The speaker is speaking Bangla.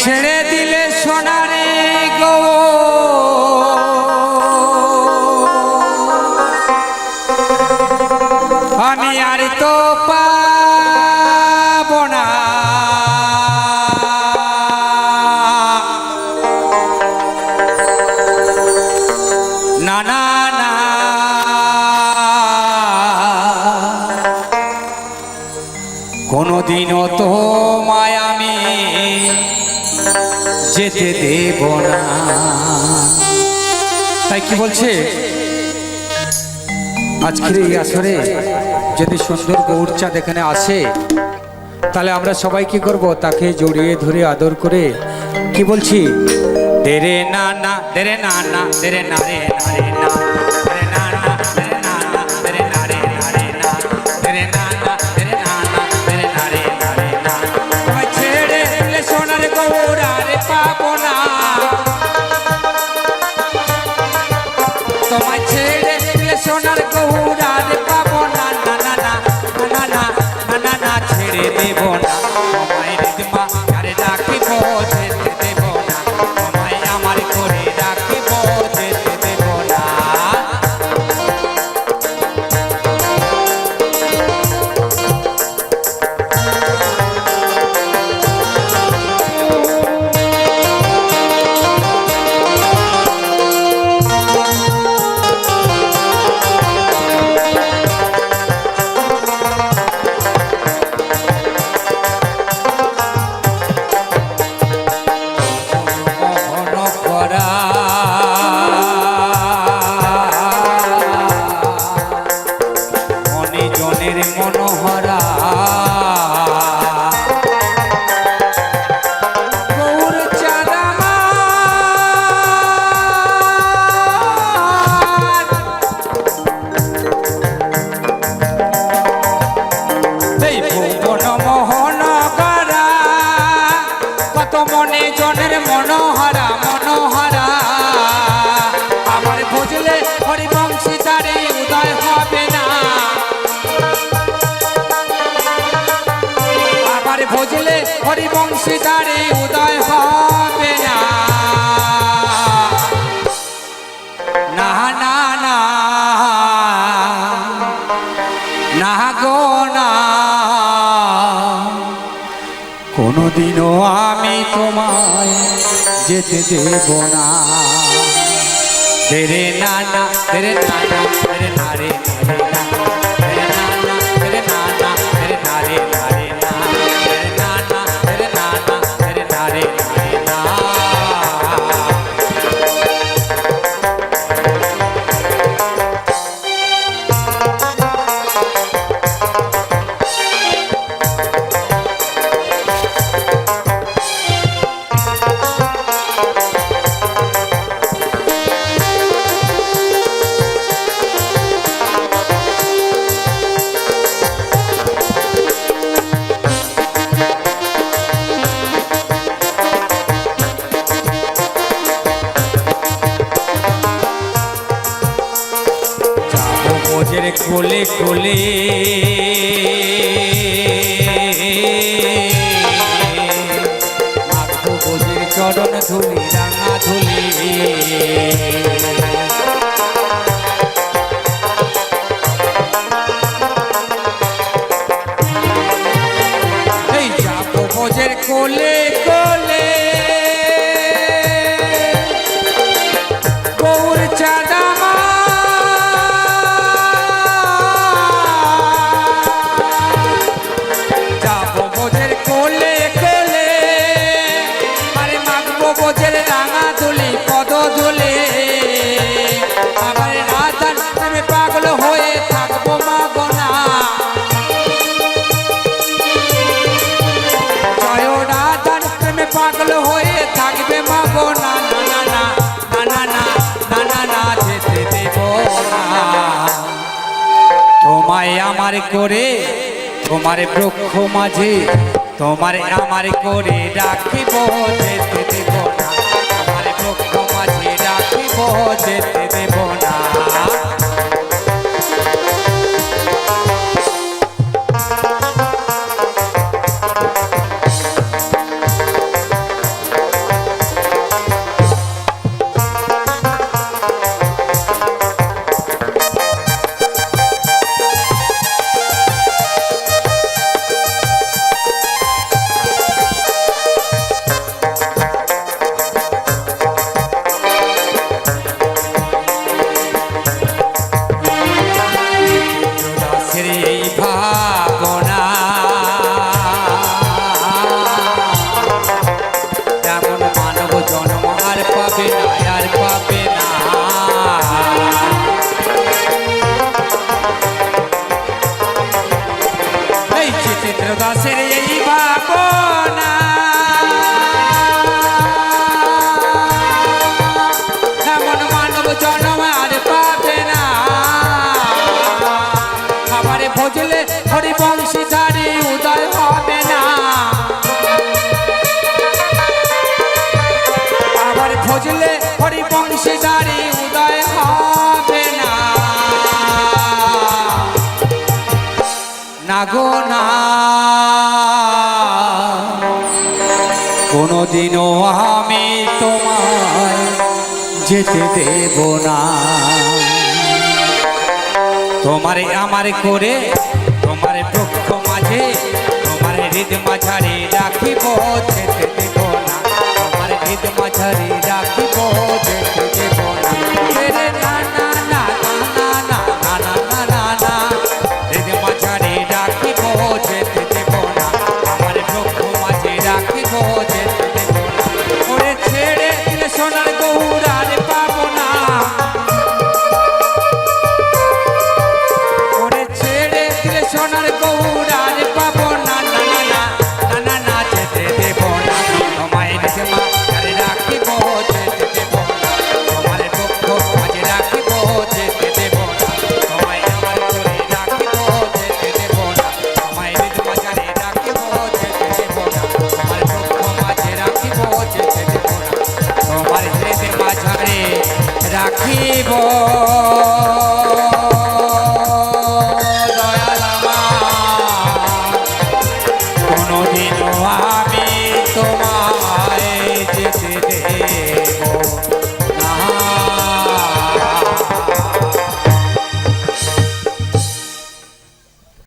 ছেড়ে দিলে সোনারে গো। আমি আর তো পাবো না। না কোনোদিনও তো মায় আমি যেতে দেব না। তাই কি বলছে? আজকের এই আসরে যদি সুন্দর গৌরচাঁদ এখানে আসে, তাহলে আমরা সবাই কি করব? তাকে জড়িয়ে ধরে আদর করে কি বলছি? দেরে না না, দেরে না না, দেরে না রে না রে না। ー জনের মনোহরা মনোহরা। আমার বুঝলে হরিবংশী তারে উদয় হবে না। আবার বুঝলে হরিবংশী তারে উদয় কোনোদিনও আমি তোমায় যেতে দেব না। তেরে নানা তেরে না না তেরে না রে বুকের খোলে খোলে চরণ ধুলি রাঙা ধুলি। কোলে কোলে। পাগল হয়ে থাকবে মাগো না না না না না না না না না যেতে দেব তোমায় আমার করে তোমার বৃক্ষ মাঝে তোমার আমার করে রাখিব যেতে দেব না তোমার বৃক্ষ মাঝে রাখিব যেতে বংশধারী না। নাগো কোনোদিনও আমি তোমার যেতে দেব না। তোমারে আমার করে, তোমার পক্ষ মাঝে, তোমার হৃদ মাঝারে রাখিব